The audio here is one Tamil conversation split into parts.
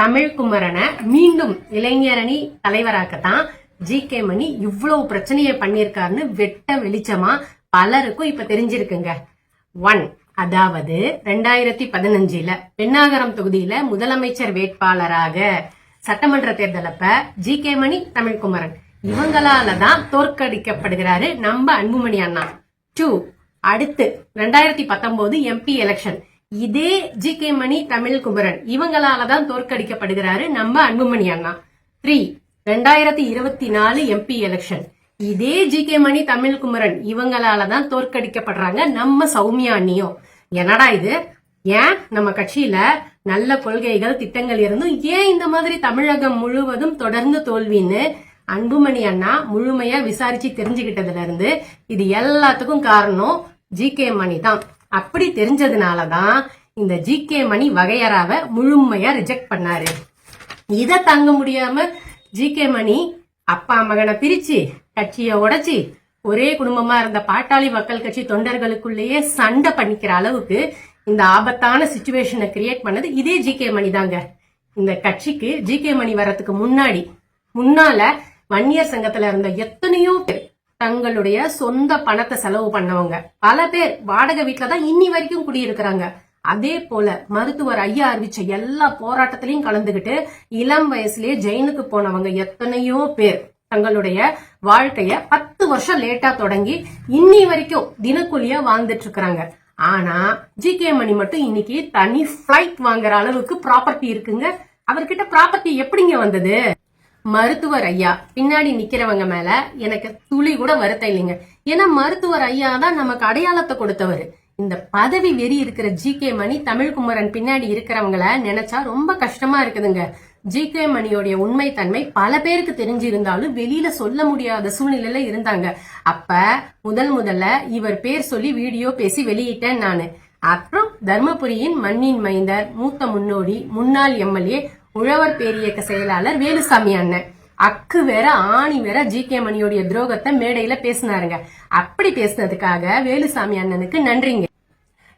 தமிழ் குமரனை மீண்டும் இளைஞரணி தலைவராக்கத்தான் ஜி கே மணி இவ்வளவு பிரச்சனையை பண்ணியிருக்காருன்னு வெட்ட வெளிச்சமா பலருக்கும் இப்ப தெரிஞ்சிருக்குங்க. ஒன் அதாவது ரெண்டாயிரத்தி பதினஞ்சுல பெண்ணாகரம் தொகுதியில முதலமைச்சர் வேட்பாளராக சட்டமன்ற தேர்தலப்ப ஜி கே மணி தமிழ்குமரன் இவங்களால தான் தோற்கடிக்கப்படுகிறாரு நம்ம அன்புமணி அண்ணா. டூ அடுத்து ரெண்டாயிரத்தி பத்தொன்பது எம்பி எலெக்ஷன் இதே ஜி கே மணி தமிழ்குமரன் இவங்களால தான் தோற்கடிக்கப்படுகிறாரு நம்ம அன்புமணி அண்ணா. த்ரீ ரெண்டாயிரத்தி இருபத்தி நாலு எம்பி எலெக்ஷன் இதே ஜி கே மணி தமிழ்குமரன் இவங்களால தான் தோற்கடிக்கப்படுறாங்க நம்ம சௌமியா அண்ணியும். என்னடா இது? ஏன் நம்ம கட்சியில நல்ல கொள்கைகள் திட்டங்கள் இருந்தும் ஏன் இந்த மாதிரி தமிழகம் முழுவதும் தொடர்ந்து தோல்வின்னு அன்புமணி அண்ணா முழுமையா விசாரிச்சு தெரிஞ்சுக்கிட்டதுல இருந்து இது எல்லாத்துக்கும் காரணம் ஜி கே மணி தான். அப்படி தெரிஞ்சதுனால தான் இந்த ஜி கே மணி வகையறாவை முழுமையா ரிஜெக்ட் பண்ணாரு. இதை தாங்க முடியாம ஜி கே மணி அப்பா மகனை பிரிச்சு கட்சியை உடைச்சி ஒரே குடும்பமா இருந்த பாட்டாளி மக்கள் கட்சி தொண்டர்களுக்குள்ளேயே சண்டை பண்ணிக்கிற அளவுக்கு இந்த ஆபத்தான சுச்சுவேஷனை கிரியேட் பண்ணது இதே ஜி கே மணி தாங்க. இந்த கட்சிக்கு ஜி கே மணி வர்றதுக்கு முன்னாடி முன்னால வன்னியர் சங்கத்துல இருந்த எத்தனையோ பேர் தங்களுடைய சொந்த பணத்தை செலவு பண்ணவங்க. பல பேர் வாடகை வீட்டுல தான் இன்னி வரைக்கும் குடியிருக்கிறாங்க. அதே போல மருத்துவர் ஐயா அறிவிச்ச எல்லா போராட்டத்திலையும் கலந்துகிட்டு இளம் வயசுலயே ஜெயிலுக்கு போனவங்க எத்தனையோ பேர். தங்களுடைய வாழ்க்கைய பத்து வருஷம் லேட்டா தொடங்கி இன்னி வரைக்கும் தினக்கூலியா வாழ்ந்துட்டு இருக்கிறாங்க ஆனா ஜி கே மணி மட்டும் இன்னைக்கு தனி பிளைட் வாங்குற அளவுக்கு ப்ராப்பர்ட்டி இருக்குங்க. அவர்கிட்ட ப்ராப்பர்ட்டி எப்படிங்க வந்தது? மருத்துவர் ஐயா பின்னாடி நிக்கிறவங்க மேல எனக்கு துளி கூட வருத்தம் இல்லைங்க. ஏன்னா மருத்துவர் ஐயா தான் நமக்கு அடையாளத்தை கொடுத்தவர். இந்த பதவி வெறி இருக்கிற ஜி கே மணி தமிழ்குமரன் பின்னாடி இருக்கிறவங்கள நினைச்சா ரொம்ப கஷ்டமா இருக்குதுங்க. ஜி கே மணியோடைய உண்மைத்தன்மை பல பேருக்கு தெரிஞ்சிருந்தாலும் வெளியில சொல்ல முடியாத சூழ்நிலையில இருந்தாங்க. அப்ப முதல் முதல்ல இவர் பேர் சொல்லி வீடியோ பேசி வெளியிட்டேன் நானு. அப்புறம் தர்மபுரியின் மண்ணின் மைந்தர் மூத்த முன்னோடி முன்னாள் எம்எல்ஏ உழவர் பேரியக்க செயலாளர் வேலுசாமி அண்ணன். அக்கு வேற ஆணி வேற ஜி கே மணியோடைய துரோகத்தை மேடையில பேசினாருங்க. அப்படி பேசினதுக்காக வேலுசாமி அண்ணனுக்கு நன்றிங்க.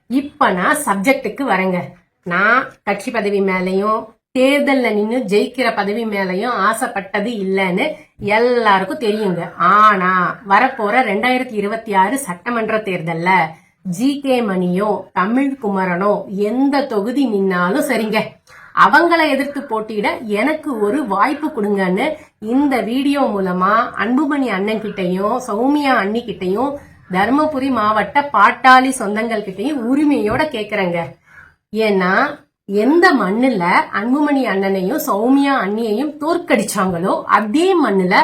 இப்ப நான் சப்ஜெக்டுக்கு வரேங்க. நான் கட்சி பதவி மேலையும் தேர்தல்ல நின்று ஜெயிக்கிற பதவி மேலையும் ஆசைப்பட்டது இல்லைன்னு எல்லாருக்கும் தெரியுங்க. ஆனா வரப்போற ரெண்டாயிரத்தி இருபத்தி ஆறு சட்டமன்ற தேர்தல்ல ஜி கே மணியோ தமிழ் குமரனோ எந்த தொகுதி நின்னாலும் சரிங்க. அவங்கள எதிர்த்து போட்டியிட எனக்கு ஒரு வாய்ப்பு கொடுங்கன்னு இந்த வீடியோ மூலமா அன்புமணி அண்ணன் கிட்டையும் சௌமியா அண்ணி கிட்டையும் தருமபுரி மாவட்ட பாட்டாளி சொந்தங்கள் கிட்டையும் உரிமையோட கேக்குறேங்க. ஏன்னா எந்த மண்ணுல அன்புமணி அண்ணனையும் சௌமியா அண்ணியையும் தோற்கடிச்சாங்களோ அதே மண்ணுல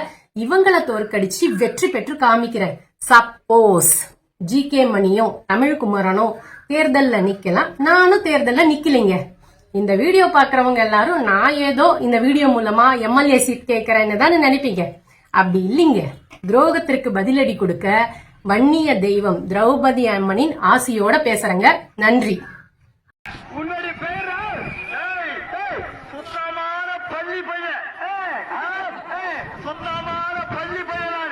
இவங்களை தோற்கடிச்சு வெற்றி பெற்று காமிக்கிறேன். சப்போஸ் ஜி கே மணியும் தமிழ்குமரனும் தேர்தல்ல நிக்கலாம். நானும் தேர்தல்ல நிக்கலைங்க. இந்த வீடியோ பாக்குறவங்க எல்லாரும் நான் ஏதோ இந்த வீடியோ மூலமா எம்எல்ஏ சீட் கேட்கறேன்னு தானே நினைப்பீங்க. அப்படி இல்லைங்க. துரோகத்திற்கு பதிலடி கொடுக்க வன்னிய தெய்வம் திரௌபதி அம்மனின் ஆசியோட பேசுறேங்க. நன்றி. சுத்தமான பள்ளி பையன். சுத்தமான பள்ளி பையன்